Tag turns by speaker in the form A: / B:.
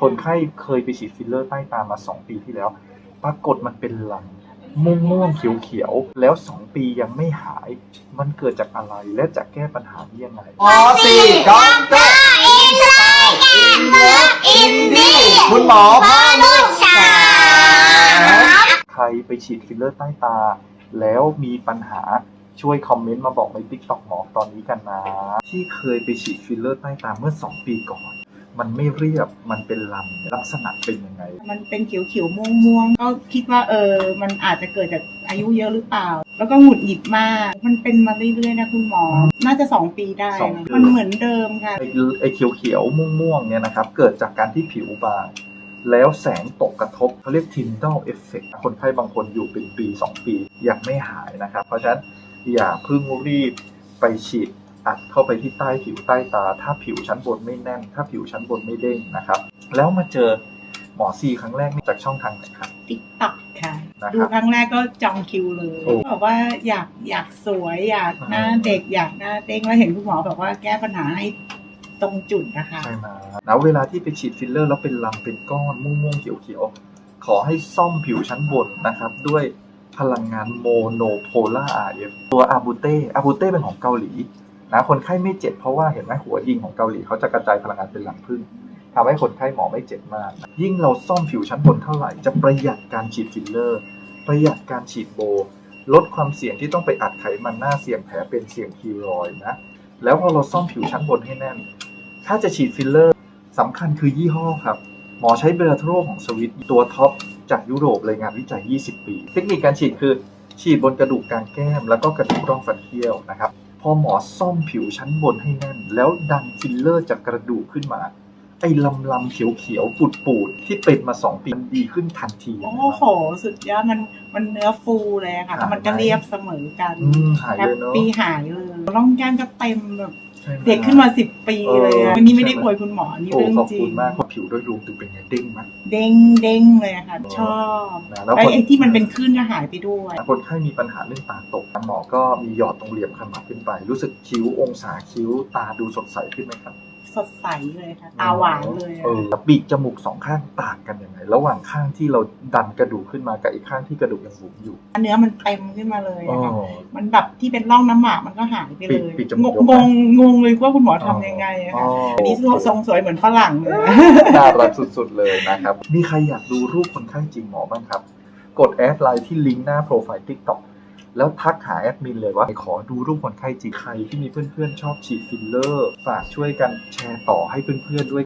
A: คนไข้เคยไปฉีดฟิลเลอร์ใต้ตามา2ปีที่แล้ว ปรากฏมันเป็นลำม่วงม่วงๆเขียวเขียวๆแล้ว2ปียังไม่หาย มันเกิดจากอะไรและจะแก้ปัญหานี้ยังไง
B: หมอสี่ด็อกเตอร์อินไซด์อินเลิฟอินดี้คุณหมอพ่อลูกสาว
A: ใครไปฉีดฟิลเลอร์ใต้ตา แล้วมีปัญหาช่วยคอมเมนต์มาบอกใน t ิ k t o k หมอตอนนี้กันนะ ที่เคยไปฉีดฟิลเลอร์ใต้ตาเมื่อ 2 ปีก่อน มันไม่เรียบมันเป็นลำลักษณะเป็นยังไง
C: มันเป็นเขียวๆม่วงๆก็คิดว่าเออ มันอาจจะเกิดจากอายุเยอะหรือเปล่า แล้วก็หงุดหงิดมาก มันเป็นมาเรื่อยๆนะคุณหมอ น่าจะสองปีได้
A: สอง
C: นะ
A: ปี
C: มันเหมือนเดิมค่ะ
A: ไอ้ไอ้เขียวๆม่วงๆเนี่ยนะครับ เกิดจากการที่ผิวบาง แล้วแสงตกกระทบเขาเรียก Tyndall Effect คนไข้บางคนอยู่เป็นปี 2 ปียังไม่หายนะครับ เพราะฉะนั้นอย่าเพิ่งรีบไปฉีด อัดเข้าไปที่ใต้ผิวใต้ตา ถ้าผิวชั้นบนไม่แน่น ถ้าผิวชั้นบนไม่เด้งนะครับ แล้วมาเจอหมอซีครั้งแรกนี่จากช่องทางไหนครับ
C: ติ๊กต็อกค่ะ
A: นะครับ
C: ดูครั้งแรกก็จองคิวเลย
A: โอ้
C: บอกว่าอยากอยากสวยอยากหน้าเด็กอยากหน้าเด้งแล้วเห็นคุณหมอแบบว่าแก้ปัญหาให้ตรงจุดนะคะ
A: ใช่ไหมแล้วเวลาที่ไปฉีดฟิลเลอร์แล้วเป็นลำเป็นก้อนม่วงๆเขียวๆ ขอให้ซ่อมผิวชั้นบนนะครับ ด้วยพลังงานโมโนโพล่า RF ตัวอาบูเต้อาบูเต้เป็นของเกาหลี นะคนไข้ไม่เจ็บเพราะว่าเห็นไหมหัวยิงของเกาหลีเขาจะกระจายพลังงานเป็นหลังพึ่งทำให้คนไข้หมอไม่เจ็บมาก ยิ่งเราซ่อมผิวชั้นบนเท่าไหร่ จะประหยัดการฉีดฟิลเลอร์ ประหยัดการฉีดโบ ลดความเสี่ยงที่ต้องไปอัดไขมันหน้าเสี่ยงแผลเป็นเสี่ยงคีรอยนะ แล้วพอเราซ่อมผิวชั้นบนให้แน่น ถ้าจะฉีดฟิลเลอร์สำคัญคือยี่ห้อครับ หมอใช้เบลาโทรของสวิตตัวท็อปจากยุโรปเลยงานวิจัย 20 ปี เทคนิคการฉีดคือฉีดบนกระดูกกลางแก้ม แล้วก็กระดูกร่องฟันเคี้ยวนะครับ อหมอซ่อมผิวชั้นบนให้แน่น แล้วดันฟิลเลอร์จากกระดูกขึ้นมา ไอ้ลำลำๆเขียวเขียวๆปูดปูดๆที่เป็นมา2ปีมันดีขึ้นทันที
C: โอ้โห สุดยอดมันมันเนื้อฟูเลยอะค่ะ แล้วมันก็เรียบเสมอกัน
A: อืมหาย
C: แฮ
A: เล
C: ป
A: ยเนาะ
C: ปี้หายเลยร่องแก้มก็เต็มแบบ
A: ใช่ไห
C: เด็กขึ้นมาสิบปีเลย
A: เอ
C: อะ
A: อ
C: วันนี้ไม่ได้
A: ใช่ไหม
C: อวยคุณหมอนี่
A: โอ้
C: เรื่อง
A: ขอบ
C: จริ
A: คุ
C: ง
A: ณมากเพราะผิวโดยรวมถึงเป็นไงเด้งไหม
C: เด้งเด้งเลยอะค่ะ
A: เนอะ
C: ชอบ
A: นะแล้ว
C: ไอ้
A: คน
C: ไอ้ที่มันเป็นคลื่นก็หายไปด้วย
A: คนไข้มีปัญหาเรื่องตาตกหมอก็มีหยอดตรงเหลี่ยมขมับขึ้นไป รู้สึกคิ้วองศาคิ้วตาดูสดใสขึ้นไหมครับ
C: สดใสเลยค่ะ ตาหวานเลยอะ
A: เออแล้วปีกจมูกสองข้างต่างกันยังไง ระหว่างข้างที่เราดันกระดูกขึ้นมากับอีกข้างที่กระดูกยังบุ๋มอยู่
C: เนื้อมันเต็มขึ้นมาเลย
A: อ๋อ
C: อะค่ะมันแบบที่เป็นร่องน้ำหมากมันก็หายไปเลย
A: ปีกปีกจมูก
C: งงงงเลยว่าคุณหมอทำยังไงอะ
A: อ๋อ
C: ค่ะอันนี้ทรงสวยเหมือนฝรั่งเลย
A: น่ารักสุดๆเลยนะครับมีใครอยากดูรูปคนไข้จริงหมอบ้างครับ กดแอดไลน์ที่ลิงก์หน้าโปรไฟล์ TikTok แล้วทักหาแอดมินเลยว่าขอดูรูปคนไข้จริงใครที่มีเพื่อนๆชอบฉีดฟิลเลอร์ฝากช่วยกันแชร์ต่อให้เพื่อนๆด้วย